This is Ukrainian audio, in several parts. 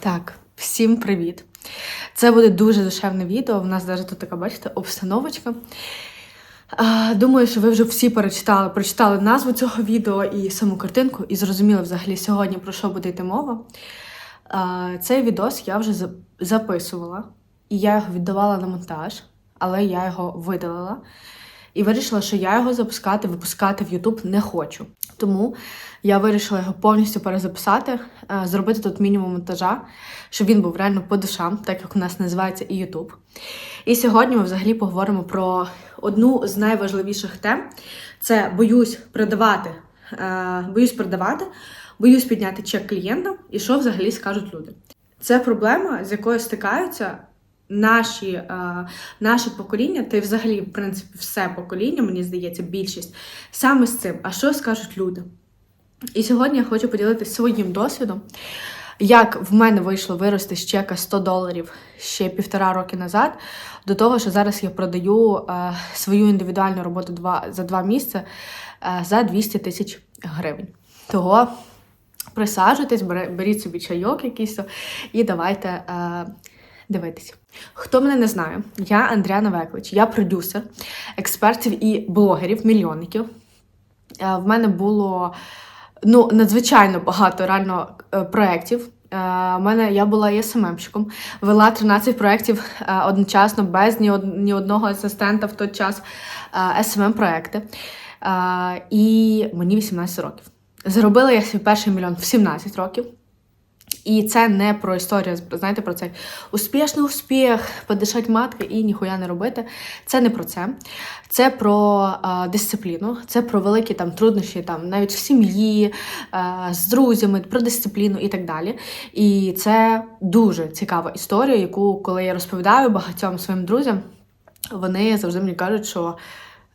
Так, всім привіт! Це буде дуже душевне відео. У нас навіть тут така, бачите, обстановочка. Думаю, що ви вже всі перечитали, прочитали назву цього відео і саму картинку, і зрозуміли взагалі сьогодні про що буде йти мова. Цей відос я вже записувала, і я його віддавала на монтаж, але я його видалила. І вирішила, що я його запускати, випускати в YouTube не хочу. Тому я вирішила його повністю перезаписати, е, зробити тут мінімум монтажа, щоб він був реально по душам, так як у нас називається і YouTube. І сьогодні ми взагалі поговоримо про одну з найважливіших тем: це боюсь продавати, е, боюсь продавати, боюсь підняти чек клієнтам і що взагалі скажуть люди. Це проблема, з якою стикаються наші, е, наше покоління, та й взагалі, в принципі, все покоління, мені здається, більшість саме з цим. А що скажуть люди? І сьогодні я хочу поділитися своїм досвідом, як в мене вийшло вирости з чека 100 доларів ще півтора роки назад, до того, що зараз я продаю е, свою індивідуальну роботу два, за два місяці е, за 200 тисяч гривень. Того присаджуйтесь, беріть собі чайок якийсь і давайте е, дивитись. Хто мене не знає, я Андріана Веклич, я продюсер експертів і блогерів, мільйонників. Е, В мене було ну, надзвичайно багато реально е, проєктів. Е, У мене я була і СММщиком, вела 13 проєктів е, одночасно, без ні, од- ні одного асистента в той час СММ проєкти. Е, І мені 18 років. Заробила я свій перший мільйон в 17 років. І це не про історію, знаєте, про цей успішний успіх, подишать матки і ніхуя не робити. Це не про це. Це про е, дисципліну, це про великі там труднощі, там навіть в сім'ї, е, з друзями, про дисципліну і так далі. І це дуже цікава історія, яку, коли я розповідаю багатьом своїм друзям, вони завжди мені кажуть, що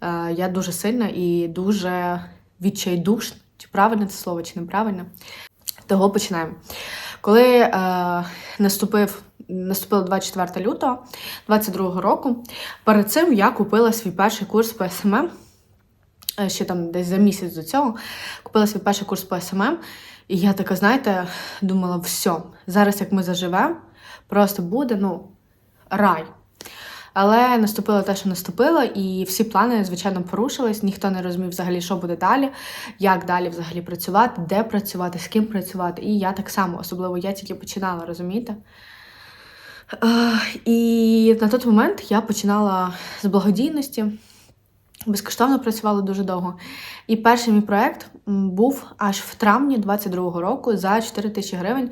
е, я дуже сильна і дуже відчайдушна. Чи правильне це слово, чи неправильне? Того починаємо. Коли е, наступив, наступило 24 лютого 22 року, перед цим я купила свій перший курс по СММ. е, Ще там десь за місяць до цього купила свій перший курс по СММ. І я така, знаєте, думала, все, зараз як ми заживемо, просто буде ну, рай. Але наступило те, що наступило, і всі плани, звичайно, порушились. Ніхто не розумів взагалі, що буде далі, як далі взагалі працювати, де працювати, з ким працювати. І я так само, особливо я тільки починала, розумієте? І на той момент я починала з благодійності, безкоштовно працювала дуже довго. І перший мій проєкт був аж в травні 22-го року за 4 тисячі гривень.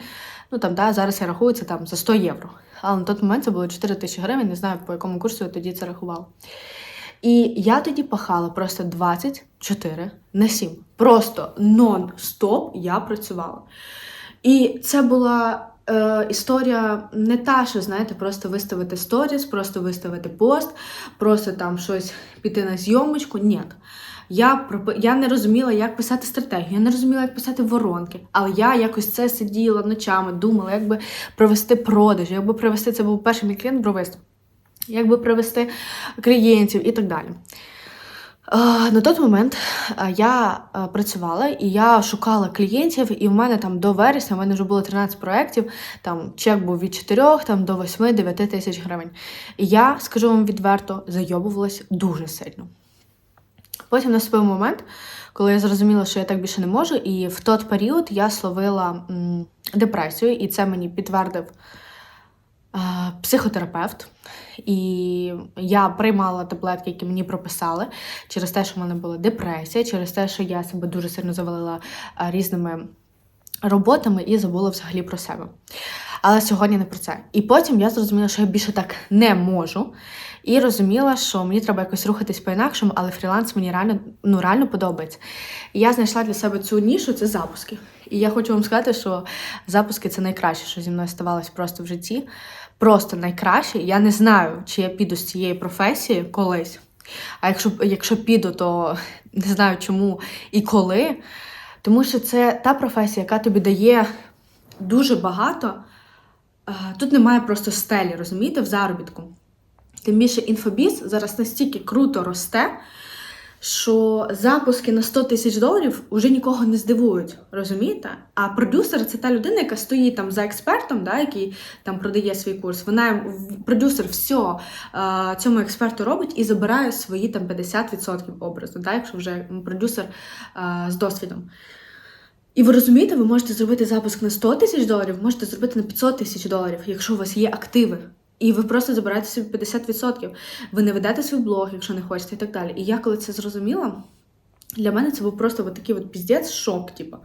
Ну там, да, зараз я рахую це там за 100 євро. Але на той момент це було 4 тисячі гривень, не знаю, по якому курсу я тоді це рахувала. І я тоді пахала просто 24 на 7. Просто нон-стоп я працювала. І це була е, історія не та, що, знаєте, просто виставити сторіс, просто виставити пост, просто там щось піти на зйомочку. Ні. Я, я не розуміла, як писати стратегію, я не розуміла, як писати воронки. Але я якось це сиділа ночами, думала, як би провести продаж, як би привести, це був перший мій клієнт бровист, як би привести клієнтів і так далі. На той момент я працювала і я шукала клієнтів, і в мене там до вересня в мене вже було 13 проєктів, там чек був від 4 там, до 8-9 тисяч гривень. І я, скажу вам відверто, зайобувалась дуже сильно. Потім наступив момент, коли я зрозуміла, що я так більше не можу, і в той період я словила м, депресію, і це мені підтвердив е, психотерапевт. І я приймала таблетки, які мені прописали, через те, що в мене була депресія, через те, що я себе дуже сильно завалила е, різними роботами і забула взагалі про себе. Але сьогодні не про це. І потім я зрозуміла, що я більше так не можу. І розуміла, що мені треба якось рухатись по-інакшому, але фріланс мені реально, ну, реально подобається. І я знайшла для себе цю нішу це запуски. І я хочу вам сказати, що запуски це найкраще, що зі мною ставалося просто в житті. Просто найкраще. Я не знаю, чи я піду з цієї професії колись. А якщо, якщо піду, то не знаю чому і коли. Тому що це та професія, яка тобі дає дуже багато. Тут немає просто стелі, розумієте, в заробітку. Тим більше інфобіз зараз настільки круто росте, що запуски на 100 тисяч доларів вже нікого не здивують, розумієте? А продюсер це та людина, яка стоїть там за експертом, да, який там продає свій курс. Вона продюсер все цьому експерту робить і забирає свої там 50% образу, да, якщо вже продюсер з досвідом. І ви розумієте, ви можете зробити запуск на 100 тисяч доларів, можете зробити на 500 тисяч доларів, якщо у вас є активи. І ви просто забираєте собі 50%. Ви не ведете свій блог, якщо не хочете, і так далі. І я коли це зрозуміла, для мене це був просто от такий от піздець, шок, типу.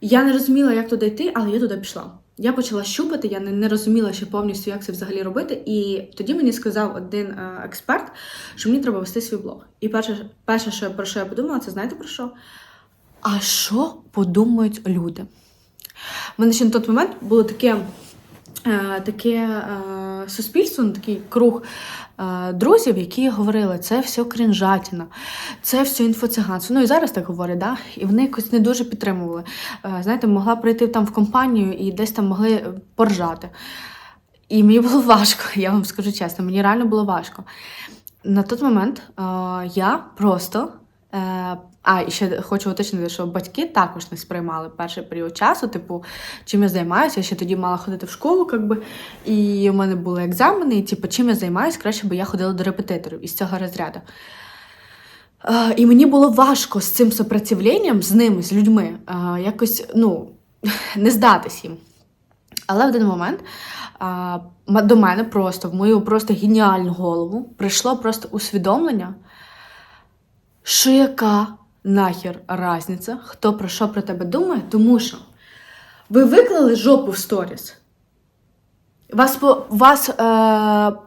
Я не розуміла, як туди йти, але я туди пішла. Я почала щупати, я не, не розуміла ще повністю, як це взагалі робити. І тоді мені сказав один е, експерт, що мені треба вести свій блог. І перше, перше, що, про що я подумала, це знаєте про що? А що подумають люди? У мене ще на той момент було таке, е, таке е, суспільство, ну, такий круг е, друзів, які говорили, це все крінжатіна, це все інфоциганство. Ну і зараз так говорять, да? і вони якось не дуже підтримували. Е, знаєте, могла прийти там в компанію і десь там могли поржати. І мені було важко, я вам скажу чесно, мені реально було важко. На той момент е, я просто. А, і ще хочу уточнити, що батьки також не сприймали перший період часу, типу, чим я займаюся. Я ще тоді мала ходити в школу, якби, і у мене були екзамени, і типу, чим я займаюся, краще би я ходила до репетиторів із цього розряду. Е, і мені було важко з цим сопротивленням, з ними, з людьми, е, якось ну, не здатись їм. Але в один момент а, до мене просто в мою просто геніальну голову прийшло просто усвідомлення, що яка нахер разниця, хто про що про тебе думає, тому що ви виклали жопу в сторіс. Вас, по, вас е,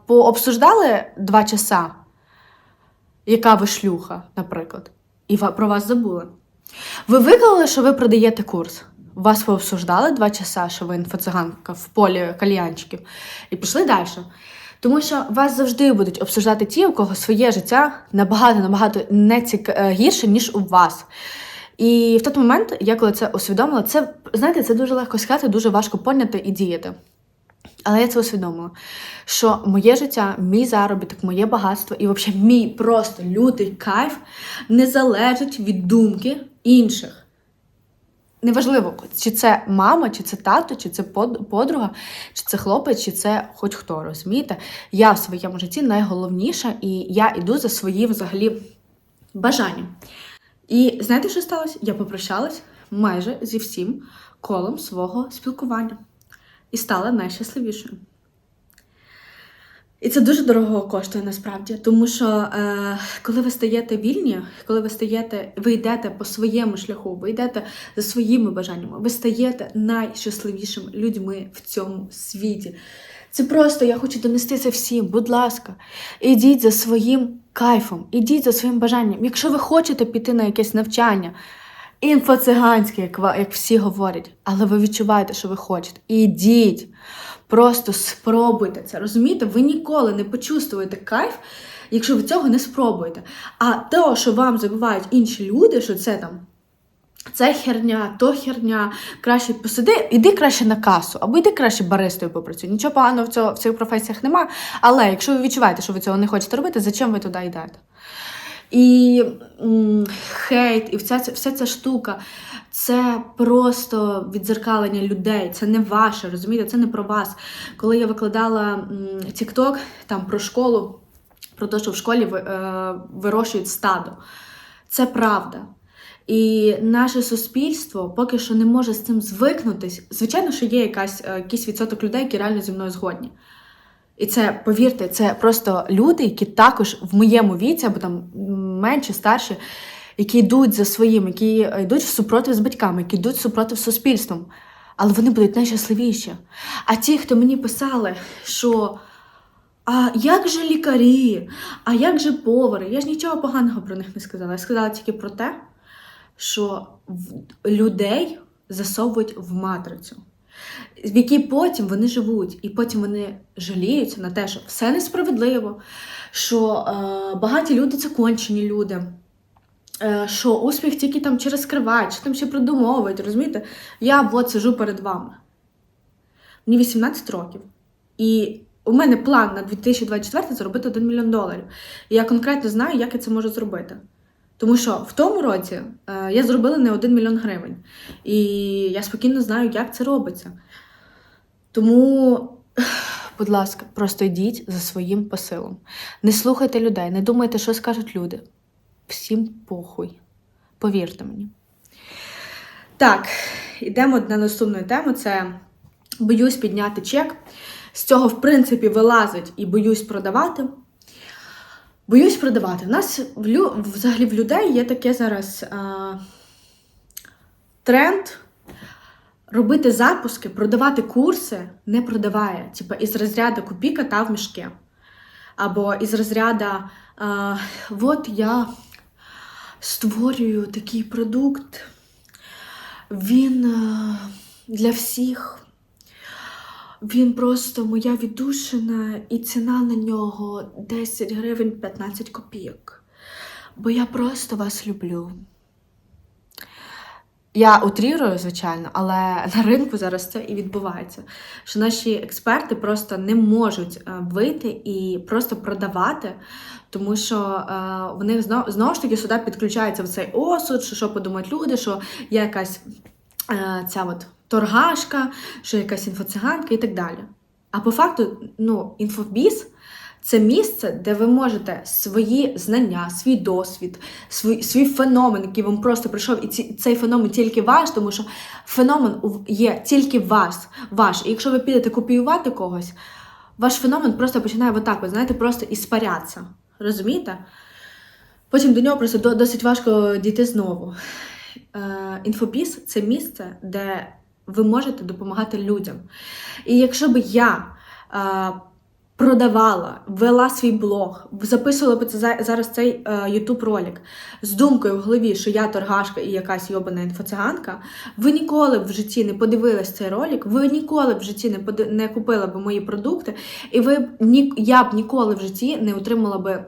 пообсуждали два часа, яка ви шлюха, наприклад, і про вас забули. Ви виклали, що ви продаєте курс. Вас пообсуждали два часа, що ви інфоциганка в полі кальянчиків, і пішли далі. Тому що вас завжди будуть обсуждати ті, у кого своє життя набагато-набагато не е, гірше, ніж у вас. І в той момент, я коли це усвідомила, це знаєте, це дуже легко сказати, дуже важко поняти і діяти. Але я це усвідомила, що моє життя, мій заробіток, моє багатство і взагалі мій просто лютий кайф не залежить від думки інших. Неважливо, чи це мама, чи це тато, чи це подруга, чи це хлопець, чи це хоч хто, розумієте? Я в своєму житті найголовніша, і я йду за своїм взагалі бажанням. І знаєте, що сталося? Я попрощалась майже зі всім колом свого спілкування і стала найщасливішою. І це дуже дорого коштує насправді, тому що е, коли ви стаєте вільні, коли ви стаєте, ви йдете по своєму шляху, ви йдете за своїми бажаннями, ви стаєте найщасливішими людьми в цьому світі. Це просто я хочу донести це всім. Будь ласка, ідіть за своїм кайфом, ідіть за своїм бажанням. Якщо ви хочете піти на якесь навчання, інфоциганське, як, як всі говорять, але ви відчуваєте, що ви хочете. Ідіть. Просто спробуйте це. Розумієте? Ви ніколи не почувствуєте кайф, якщо ви цього не спробуєте. А те, що вам забувають інші люди, що це там. Це херня, то херня, краще посиди, іди краще на касу, або йди краще баристою попрацюй. Нічого поганого в, цього, в цих професіях немає. Але якщо ви відчуваєте, що ви цього не хочете робити, зачем ви туди йдете? І м, хейт, і вся, вся ця штука це просто відзеркалення людей. Це не ваше, розумієте? Це не про вас. Коли я викладала TikTok там про школу, про те, що в школі е, вирощують стадо. Це правда. І наше суспільство поки що не може з цим звикнутись. Звичайно, що є якась, е, якийсь відсоток людей, які реально зі мною згодні. І це, повірте, це просто люди, які також в моєму віці, або там менші, старші, які йдуть за своїм, які йдуть в супротив з батьками, які йдуть супротив суспільством. Але вони будуть найщасливіші. А ті, хто мені писали, що а як же лікарі, а як же повари? Я ж нічого поганого про них не сказала. Я сказала тільки про те, що людей засовують в матрицю, в якій потім вони живуть, і потім вони жаліються на те, що все несправедливо, що е, багаті люди це кончені люди. е, Що успіх тільки там через кривать, що там ще придумовують, розумієте? Я от сижу перед вами. Мені 18 років. І у мене план на 2024 заробити 1 мільйон доларів. І я конкретно знаю, як я це можу зробити. Тому що в тому році е, я зробила не один мільйон гривень. І я спокійно знаю, як це робиться. Тому, будь ласка, просто йдіть за своїм посилом. Не слухайте людей, не думайте, що скажуть люди. Всім похуй. Повірте мені. Так, йдемо на наступну тему. Це боюсь підняти чек. З цього, в принципі, вилазить і боюсь продавати. Боюсь продавати. У нас взагалі в людей є таке зараз а... тренд робити запуски, продавати курси не продаває. Типа із розряду купі кота в мішки. Або із розряду а, от я створюю такий продукт, він а, для всіх. Він просто моя віддушина, і ціна на нього 10 гривень 15 копійок. Бо я просто вас люблю. Я утрірую, звичайно, але на ринку зараз це і відбувається. Що наші експерти просто не можуть е, вийти і просто продавати, тому що е, вони знову, знову ж таки сюди підключаються в цей осуд, що, що подумають люди, що є якась е, ця от торгашка, що якась інфоциганка і так далі. А по факту, ну, інфобіз це місце, де ви можете свої знання, свій досвід, свій, свій феномен, який вам просто прийшов, і ці, цей феномен тільки ваш, тому що феномен є тільки вас, ваш. І якщо ви підете копіювати когось, ваш феномен просто починає отак, ви знаєте, просто іспарятися. Розумієте? Потім до нього просто досить важко дійти знову. Е, інфобіз це місце, де ви можете допомагати людям. І якщо б я е, продавала, вела свій блог, записувала б це за- зараз цей е, YouTube ролик з думкою в голові, що я торгашка і якась йобана інфоциганка, ви ніколи в житті не подивились цей ролик, ви ніколи в житті не, поди- не купили б мої продукти, і ви б ні, я б ніколи в житті не отримала би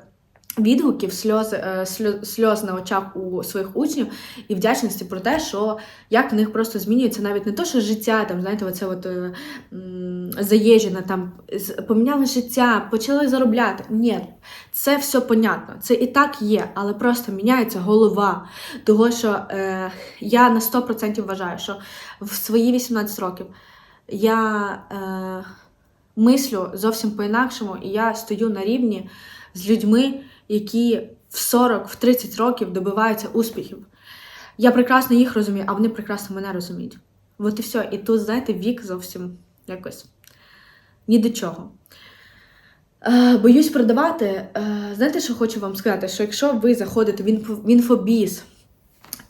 відгуків, сльоз, е, сльоз, на очах у своїх учнів і вдячності про те, що як в них просто змінюється навіть не то, що життя, там, знаєте, оце от, е, м, заїжджене, там, поміняли життя, почали заробляти. Ні, це все понятно, це і так є, але просто міняється голова. Того, що е, я на 100% вважаю, що в свої 18 років я е, мислю зовсім по-інакшому, і я стою на рівні з людьми, які в 40, в 30 років добиваються успіхів. Я прекрасно їх розумію, а вони прекрасно мене розуміють. От і все. І тут, знаєте, вік зовсім якось ні до чого. Е, боюсь продавати. Е, знаєте, що хочу вам сказати? Що якщо ви заходите в, інфо, інфобіз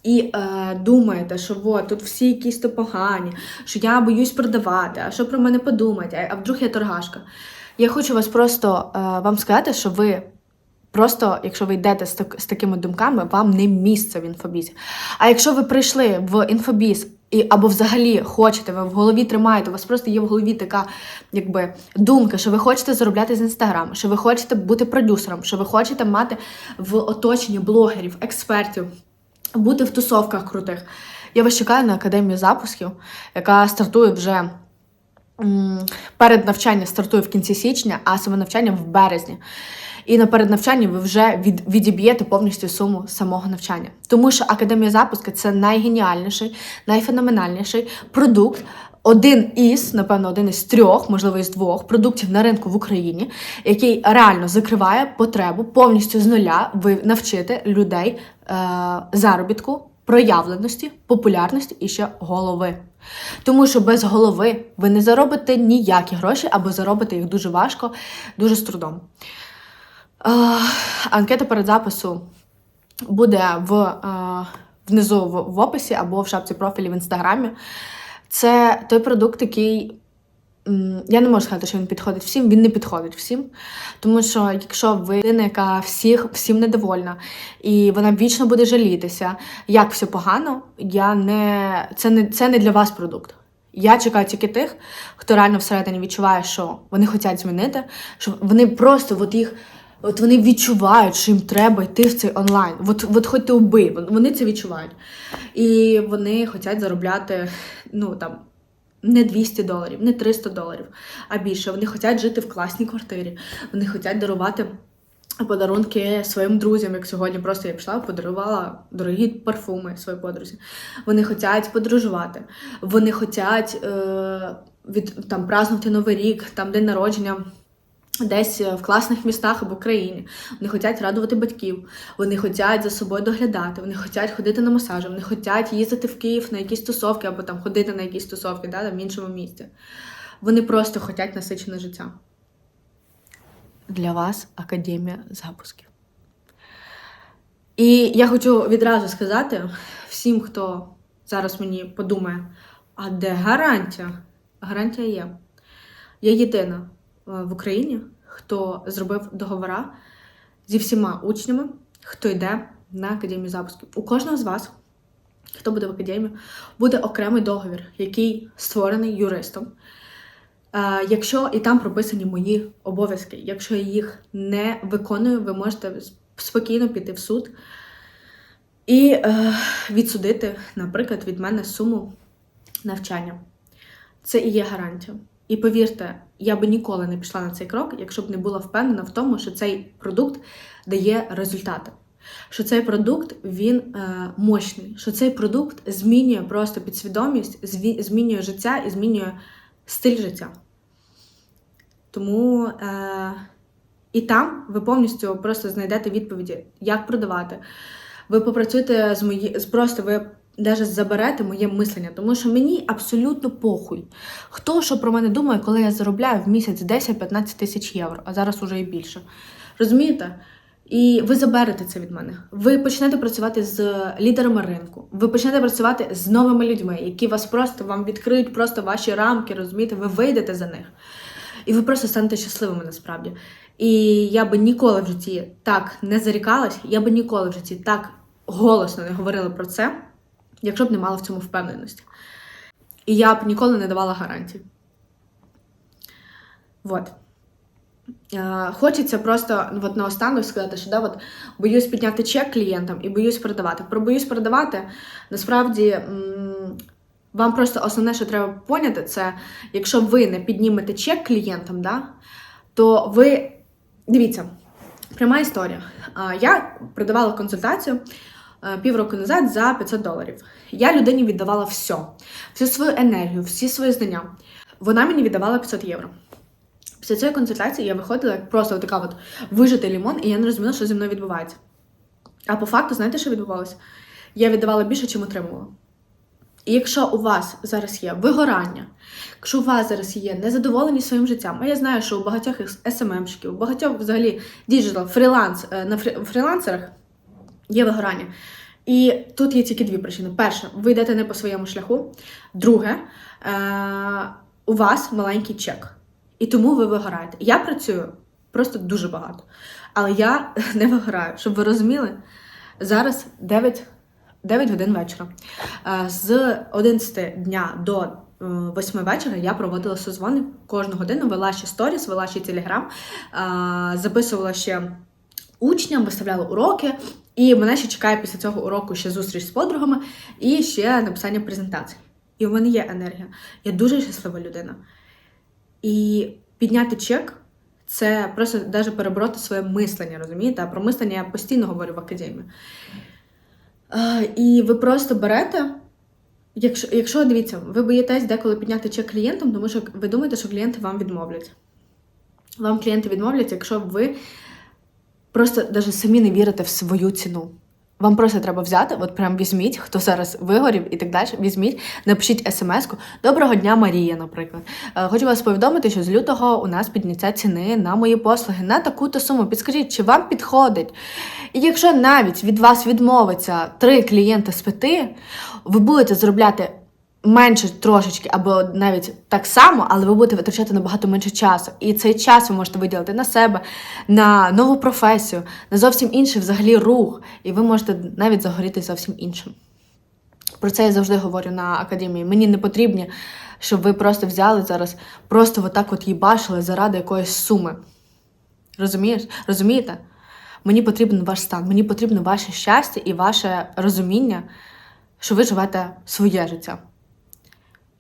і е, думаєте, що от, тут всі якісь то погані, що я боюсь продавати, а що про мене подумають, а, а вдруг я торгашка. Я хочу вас просто е, вам сказати, що ви просто, якщо ви йдете з, так, з такими думками, вам не місце в інфобізі. А якщо ви прийшли в інфобіз і або взагалі хочете, ви в голові тримаєте, у вас просто є в голові така якби думка, що ви хочете заробляти з інстаграму, що ви хочете бути продюсером, що ви хочете мати в оточенні блогерів, експертів, бути в тусовках крутих. Я вас чекаю на академію запусків, яка стартує вже. Перед навчанням стартує в кінці січня, а саме навчання в березні. І на переднавчанні ви вже від, відіб'єте повністю суму самого навчання. Тому що Академія запуску це найгеніальніший, найфеноменальніший продукт. Один із, напевно, один із трьох, можливо, із двох продуктів на ринку в Україні, який реально закриває потребу повністю з нуля ви навчити людей е, заробітку, проявленості, популярності і ще голови. Тому що без голови ви не заробите ніякі гроші або заробите їх дуже важко, дуже з трудом. Е, анкета перед запису буде в, е, внизу в описі або в шапці профілі в інстаграмі. Це той продукт, який я не можу сказати, що він підходить всім, він не підходить всім. Тому що якщо ви людина, яка всіх всім недовольна, і вона вічно буде жалітися, як все погано, я не, це, не, це не для вас продукт. Я чекаю тільки тих, хто реально всередині відчуває, що вони хочуть змінити, що вони просто от їх. От вони відчувають, що їм треба йти в цей онлайн. От, от хоч ти убий, вони це відчувають. І вони хочуть заробляти, ну там, не 200 доларів, не 300 доларів, а більше. Вони хочуть жити в класній квартирі, вони хочуть дарувати подарунки своїм друзям, як сьогодні просто я пішла, подарувала дорогі парфуми своїй подрузі. Вони хочуть подорожувати, вони хочуть е, від там празднувати Новий рік, там день народження. Десь в класних містах або країні. Вони хочуть радувати батьків, вони хочуть за собою доглядати, вони хочуть ходити на масажі, вони хочуть їздити в Київ на якісь тусовки або там ходити на якісь тусовки да, там, в іншому місті. Вони просто хочуть насичене життя. Для вас академія запусків. І я хочу відразу сказати всім, хто зараз мені подумає, а де гарантія? Гарантія є. Я єдина в Україні, хто зробив договора зі всіма учнями, хто йде на академію запусків. У кожного з вас, хто буде в академії, буде окремий договір, який створений юристом. Е, Якщо і там прописані мої обов'язки, якщо я їх не виконую, ви можете спокійно піти в суд і е, відсудити, наприклад, від мене суму навчання. Це і є гарантія. І повірте, я би ніколи не пішла на цей крок, якщо б не була впевнена в тому, що цей продукт дає результати. Що цей продукт він е, мощний, що цей продукт змінює просто підсвідомість, змінює життя і змінює стиль життя. Тому е, і там ви повністю просто знайдете відповіді, як продавати. Ви попрацюєте з мої, просто ви навіть заберете моє мислення, тому що мені абсолютно похуй. Хто що про мене думає, коли я заробляю в місяць 10-15 тисяч євро, а зараз уже і більше. Розумієте? І ви заберете це від мене. Ви почнете працювати з лідерами ринку. Ви почнете працювати з новими людьми, які вас просто вам відкриють просто ваші рамки, розумієте? Ви вийдете за них. І ви просто станете щасливими насправді. І я би ніколи в житті так не зарікалась, я би ніколи в житті так голосно не говорила про це, якщо б не мала в цьому впевненості. І я б ніколи не давала гарантій. Вот. Е, Хочеться просто ну, от наостанок сказати, що да, от, боюсь підняти чек клієнтам і боюсь продавати. Про боюсь продавати, насправді, вам просто основне, що треба поняти, це якщо ви не піднімете чек клієнтам, да, то ви. Дивіться, пряма історія. Я продавала консультацію е, півроку назад за 500 доларів. Я людині віддавала все, всю свою енергію, всі свої знання. Вона мені віддавала 500 євро. Після цієї консультації я виходила як просто така от вижитий лімон, і я не розуміла, що зі мною відбувається. А по факту, знаєте, що відбувалося? Я віддавала більше, чим отримувала. І якщо у вас зараз є вигорання, якщо у вас зараз є незадоволеність своїм життям, а я знаю, що у багатьох СММщиків, у багатьох взагалі діджитал, фріланс е, на фрі- фрілансерах є вигорання. І тут є тільки дві причини. Перше, ви йдете не по своєму шляху. Друге, е- у вас маленький чек. І тому ви вигораєте. Я працюю просто дуже багато. Але я не вигораю. Щоб ви розуміли, зараз 9, 9 годин вечора. Е, З 11 дня до е, 8 вечора я проводила созвони кожну годину, вела ще сторіс, вела ще телеграм, е, записувала ще учням, виставляла уроки. І мене ще чекає після цього уроку ще зустріч з подругами і ще написання презентацій. І в мене є енергія. Я дуже щаслива людина. І підняти чек це просто навіть перебороти своє мислення, розумієте? А про мислення я постійно говорю в академії. І ви просто берете. Якщо, якщо дивіться, ви боїтесь деколи підняти чек клієнтам, тому що ви думаєте, що клієнти вам відмовлять. Вам клієнти відмовлять, якщо ви просто навіть самі не вірите в свою ціну. Вам просто треба взяти, от прям візьміть, хто зараз вигорів і так далі. Візьміть, напишіть смс-ку. Доброго дня, Марія, наприклад. Е, Хочу вас повідомити, що з лютого у нас підняття ціни на мої послуги на таку-то суму. Підскажіть, чи вам підходить? І якщо навіть від вас відмовиться три клієнти з п'яти, ви будете заробляти менше трошечки, або навіть так само, але ви будете витрачати набагато менше часу. І цей час ви можете виділити на себе, на нову професію, на зовсім інший взагалі рух, і ви можете навіть загоріти зовсім іншим. Про це я завжди говорю на академії. Мені не потрібно, щоб ви просто взяли зараз, просто отак от їбашили заради якоїсь суми. Розумієш? Розумієте? Мені потрібен ваш стан, мені потрібно ваше щастя і ваше розуміння, що ви живете своє життя.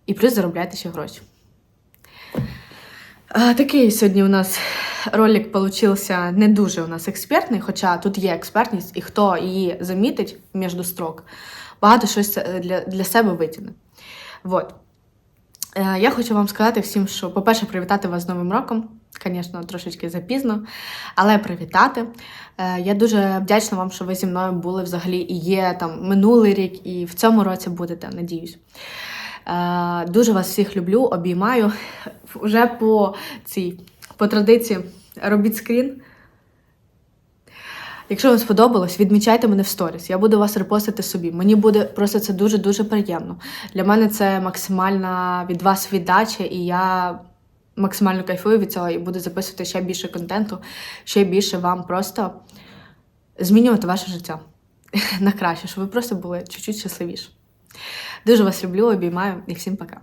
І плюс заробляєте ще гроші. Такий сьогодні у нас ролик получився не дуже у нас експертний, хоча тут є експертність, і хто її замітить між строк, багато щось е, для, для себе витягне. Вот. Е, Я хочу вам сказати всім, що, по-перше, привітати вас з Новим роком. Звісно, трошечки запізно, але привітати. Е, Я дуже вдячна вам, що ви зі мною були взагалі і є там минулий рік, і в цьому році будете, надіюсь. Е, Дуже вас всіх люблю, обіймаю. Уже по цій по традиції робіть скрін. Якщо вам сподобалось, відмічайте мене в сторіс. Я буду вас репостити собі. Мені буде просто це дуже-дуже приємно. Для мене це максимальна від вас віддача, і я максимально кайфую від цього і буду записувати ще більше контенту, ще більше вам просто змінювати ваше життя на краще, щоб ви просто були чуть-чуть щасливіші. Дуже вас люблю, обіймаю і всім пока.